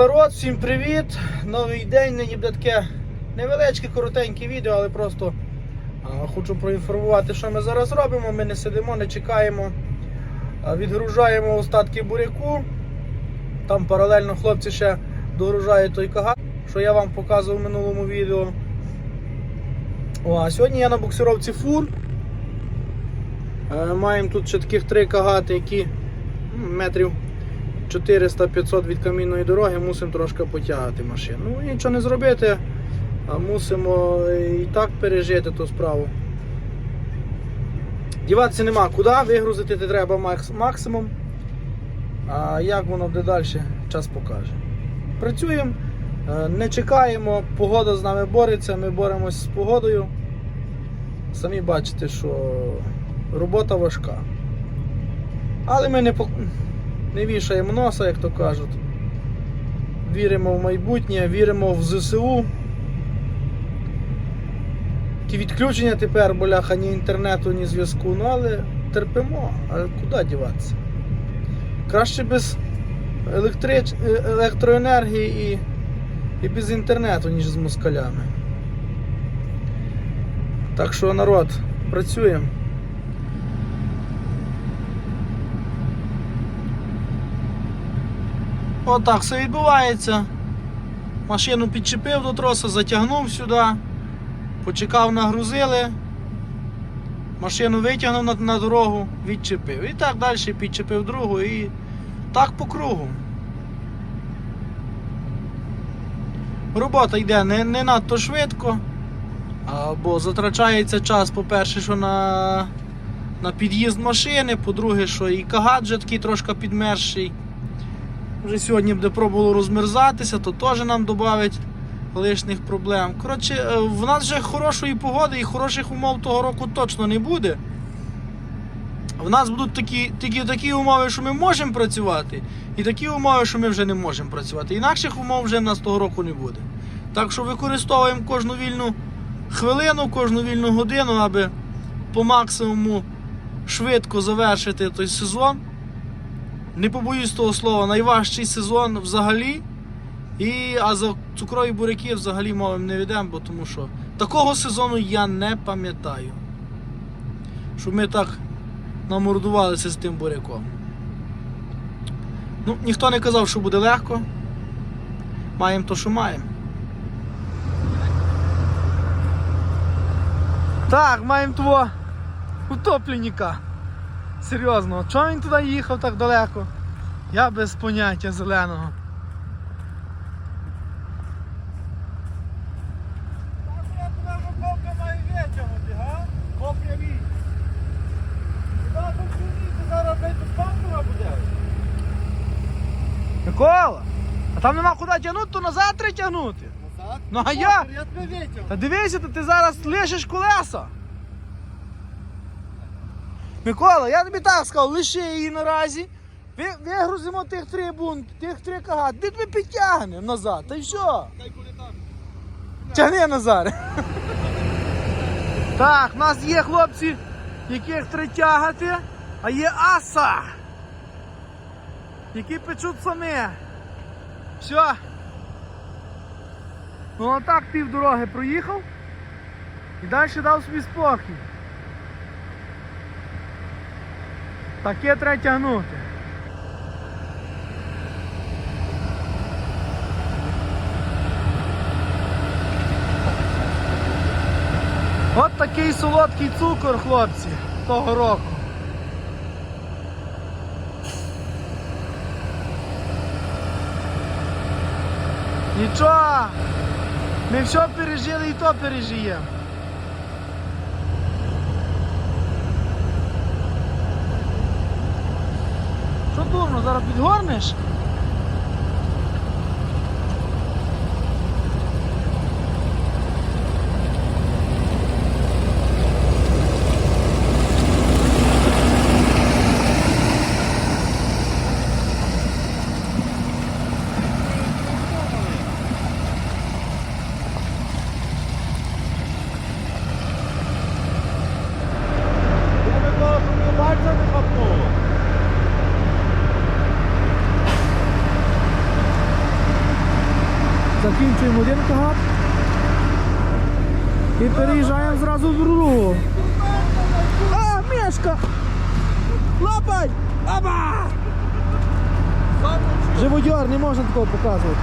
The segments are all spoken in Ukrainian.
народ, всім привіт! Новий день, нині буде таке невеличке, коротеньке відео, але просто а, хочу проінформувати, що ми зараз робимо. Ми не сидимо, не чекаємо, а відгружаємо остатки буряку. Там паралельно хлопці ще догружають той кагат, що я вам показував в минулому відео. О, а сьогодні я на буксировці фур. Е, Маємо тут ще таких три кагати, які метрів 400-500 від камінної дороги, мусимо трошки потягати машину. Ну нічого не зробити, а мусимо і так пережити ту справу. Діватися нема куди, вигрузити ти треба максимум. А як воно буде далі, час покаже. Працюємо, е, не чекаємо, погода з нами бореться, ми боремось з погодою. Самі бачите, що робота важка. Але ми не, не вішаємо носа, як то кажуть. Віримо в майбутнє, віримо в ЗСУ. Ті відключення тепер, боляха, ні інтернету, ні зв'язку, ну але терпимо, але куди діватися? Краще без електрич... е- електроенергії і... і без інтернету, ніж з москалями. Так що народ, працюємо. Отак все відбувається. Машину підчепив до троса, затягнув сюди, почекав, нагрузили, машину витягнув на, на дорогу, відчепив. І так далі підчепив другу і так по кругу. Робота йде не, не надто швидко, бо затрачається час, по-перше, що на, на під'їзд машини, по-друге, що і кагат такий трошки підмерший. Вже сьогодні буде пробувало розмерзатися, то теж нам додавить лишніх проблем. Коротше, е, в нас вже хорошої погоди і хороших умов того року точно не буде. В нас будуть такі, такі, такі умови, що ми можемо працювати, і такі умови, що ми вже не можемо працювати. Інакших умов вже в нас того року не буде. Так що використовуємо кожну вільну хвилину, кожну вільну годину, аби по максимуму швидко завершити той сезон не побоюсь того слова, найважчий сезон взагалі. І, а за цукрові буряки взагалі мови не ведемо, бо тому що такого сезону я не пам'ятаю. Щоб ми так намордувалися з тим буряком. Ну, ніхто не казав, що буде легко. Маємо то, що маємо. Так, маємо того утопленника. Серйозно, чого він туди їхав так далеко? Я без поняття зеленого. Микола! А там нема куди тягнути, то назад треба тягнути. Назад? Ну а я? Я тебе. Та дивися, ти зараз лишиш колеса. Микола, я тобі так сказав, лиши її наразі. Ви- Вигрузимо тих три бунт, тих три кагат, де тобі підтягнемо назад, та й коли. Тягни Назар. Так, в нас є хлопці, яких треба тягати, а є аса, які печуть самі. Все. Ну а так пів дороги проїхав і далі дав собі спокій. Таке треба тягнути. От такий солодкий цукор, хлопці, того року. Нічого, ми все пережили і то пережиємо. Що дурно, зараз закінчуємо один кагат і переїжджаємо зразу в другу. А, мішка! Лапай! Аба! Живодьор, не можна такого показувати.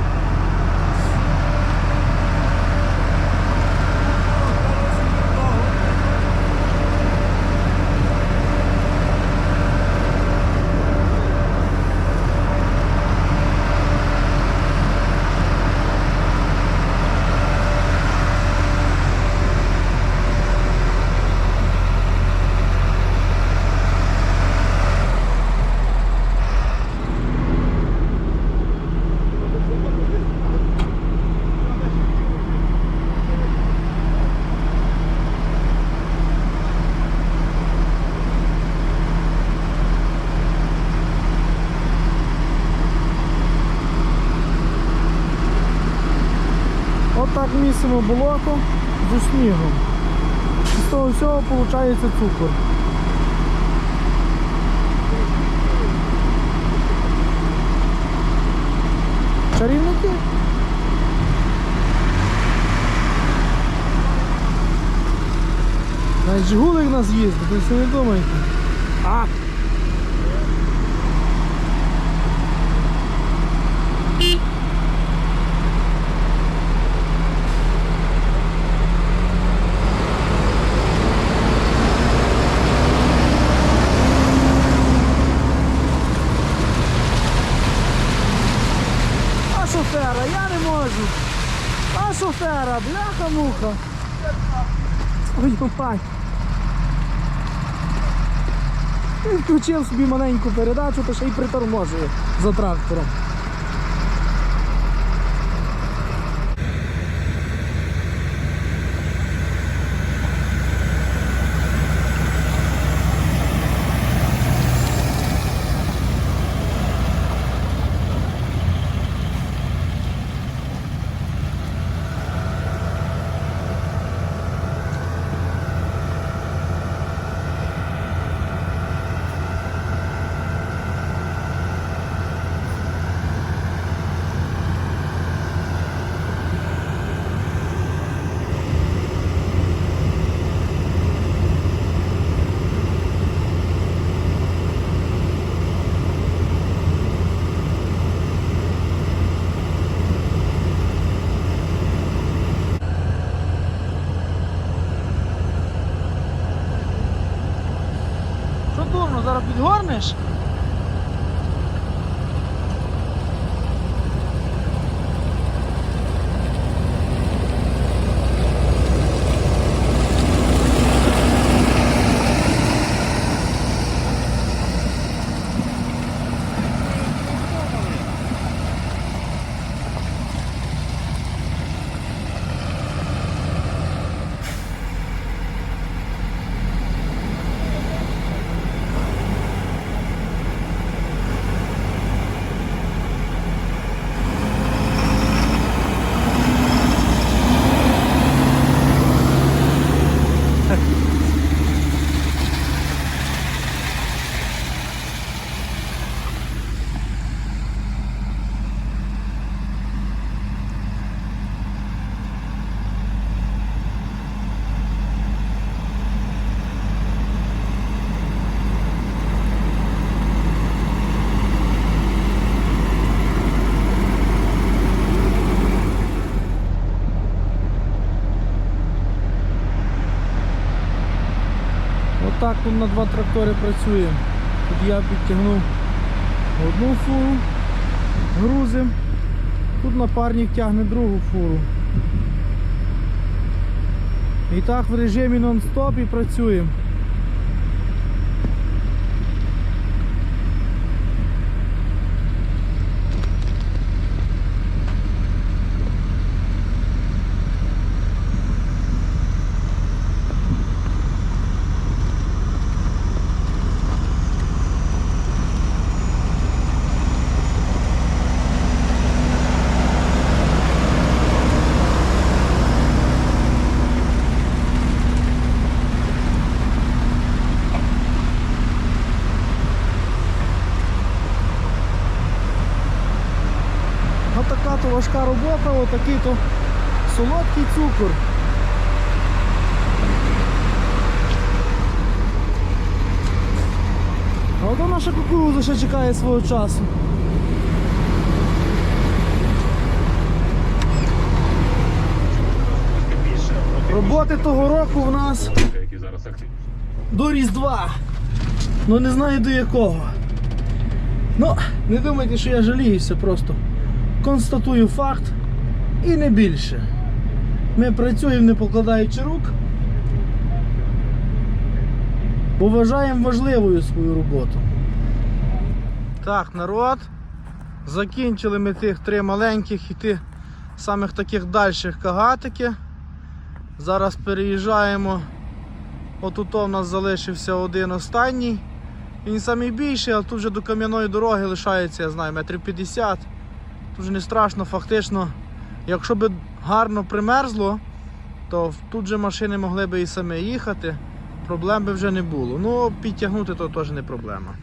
Місимо болото зі снігом. З того всього виходить цукор. Чарівники? Навіть Жигулик нас їздить, ви не думайте. А! А шофера, я не можу. А бляха-муха. Ой, май. Він включив собі маленьку передачу, то ще й приторможує за трактором. Тут на два трактори працює. Тут я підтягнув одну фуру, грузим. Тут напарник тягне другу фуру. І так в режимі нон-стоп і працюємо. Робота, отакий то солодкий цукор. А ото наша кукуруза ще чекає свого часу. Роботи того року в нас до Різдва. Ну не знаю до якого. Ну, не думайте, що я жаліюся, просто констатую факт і не більше. Ми працюємо не покладаючи рук. Бо вважаємо важливою свою роботу. Так, народ. Закінчили ми тих три маленьких і тих самих таких дальших кагатики. Зараз переїжджаємо Отут у нас залишився один останній. Він самий більший, а тут вже до кам'яної дороги лишається, я знаю, метрів 50. Тут вже не страшно, фактично. Якщо б гарно примерзло, то тут же машини могли б і самі їхати. Проблем би вже не було. Ну, підтягнути то теж не проблема.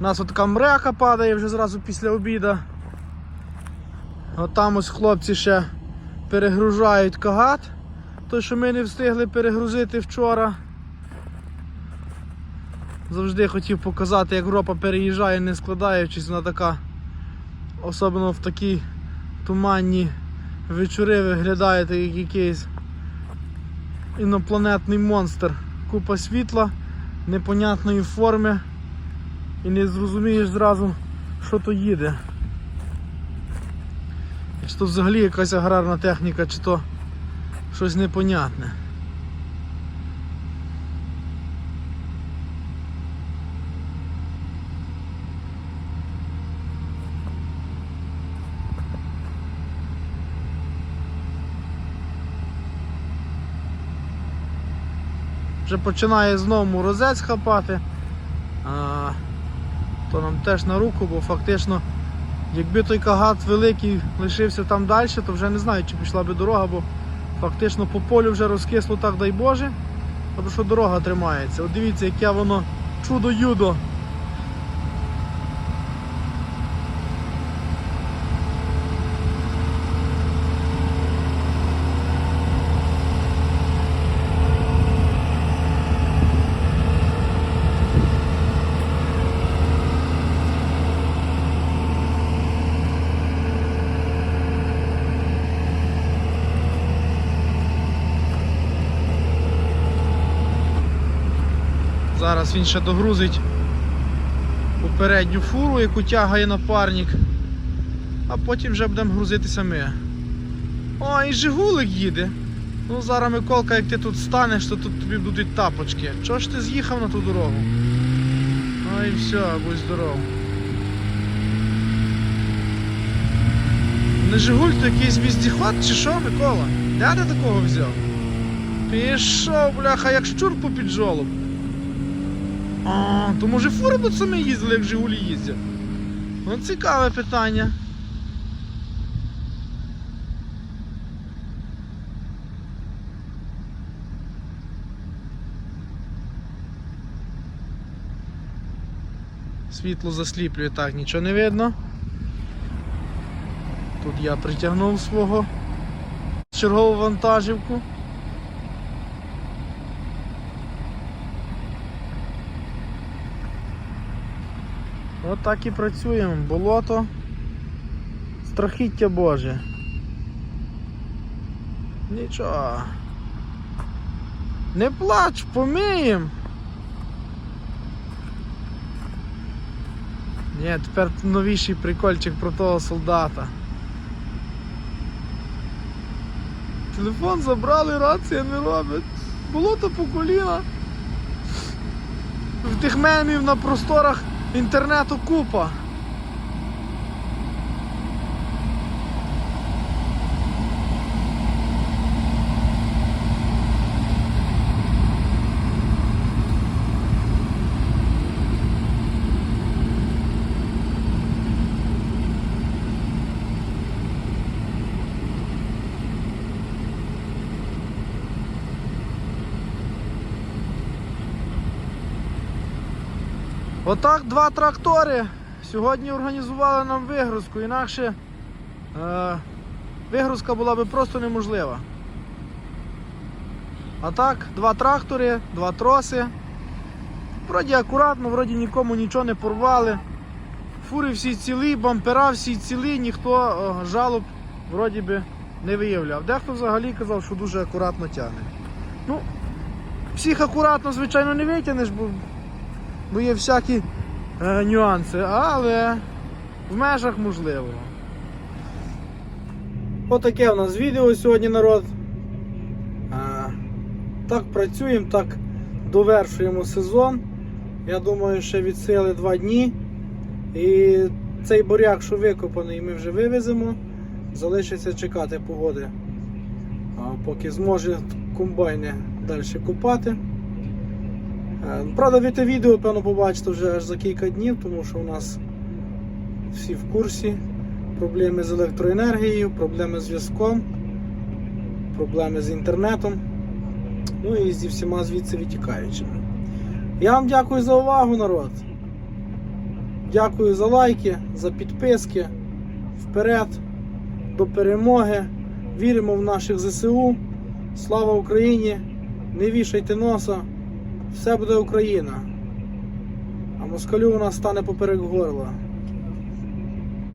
У нас от така мряка падає вже зразу після обіду. От там ось хлопці ще перегружають кагат. Той, що ми не встигли перегрузити вчора. Завжди хотів показати, як Ропа переїжджає, не складаючись, вона така, особливо в такі туманні вечори виглядає як якийсь інопланетний монстр. Купа світла, непонятної форми і не зрозумієш зразу, що то їде. Чи то взагалі якась аграрна техніка, чи то щось непонятне. Вже починає знову розець хапати, а, то нам теж на руку, бо фактично, якби той кагат великий лишився там далі, то вже не знаю, чи пішла би дорога, бо Фактично по полю вже розкисло, так дай Боже, тому що дорога тримається. От дивіться, яке воно чудо-юдо. Зараз він ще догрузить попередню фуру, яку тягає напарник, а потім вже будемо грузитися ми. О, і Жигулик їде. Ну зараз Миколка, як ти тут станеш, то тут тобі будуть тапочки. Чого ж ти з'їхав на ту дорогу? Ой, все, будь здоров. Не Жигуль, то якийсь віздіход чи що, Микола? Де ти такого взяв? Пішов, бляха, як щур попід жолоб. А, то може фури тут самі їздили, як Жигулі їздять? Ну цікаве питання. Світло засліплює, так, нічого не видно. Тут я притягнув свого чергову вантажівку. От так і працюємо. Болото. Страхіття Боже. Нічого. Не плач, помиєм. Ні, тепер новіший прикольчик про того солдата. Телефон забрали, рація не робить. Болото по коліна. В тих мемів на просторах інтернету купа. Отак два трактори. Сьогодні організували нам вигрузку, інакше е, вигрузка була би просто неможлива. А так, два трактори, два троси. Вроді акуратно, вроді нікому нічого не порвали. Фури всі цілі, бампера всі цілі, ніхто о, жалоб вроді би не виявляв. Дехто взагалі казав, що дуже акуратно тягне. Ну, всіх акуратно, звичайно, не витягнеш, бо, бо є всякі е, нюанси, але в межах можливого. Отаке у нас відео сьогодні, народ. А, так працюємо, так довершуємо сезон. Я думаю, ще від сили два дні. І цей буряк, що викопаний, ми вже вивеземо. Залишиться чекати погоди. Поки зможе комбайни далі копати. Е, Правда, ви те відео, певно, побачите вже аж за кілька днів, тому що у нас всі в курсі. Проблеми з електроенергією, проблеми з зв'язком, проблеми з інтернетом. Ну і зі всіма звідси витікаючими. Я вам дякую за увагу, народ. Дякую за лайки, за підписки. Вперед, до перемоги. Віримо в наших ЗСУ. Слава Україні! Не вішайте носа. Все буде Україна. А москалю у нас стане поперек горла.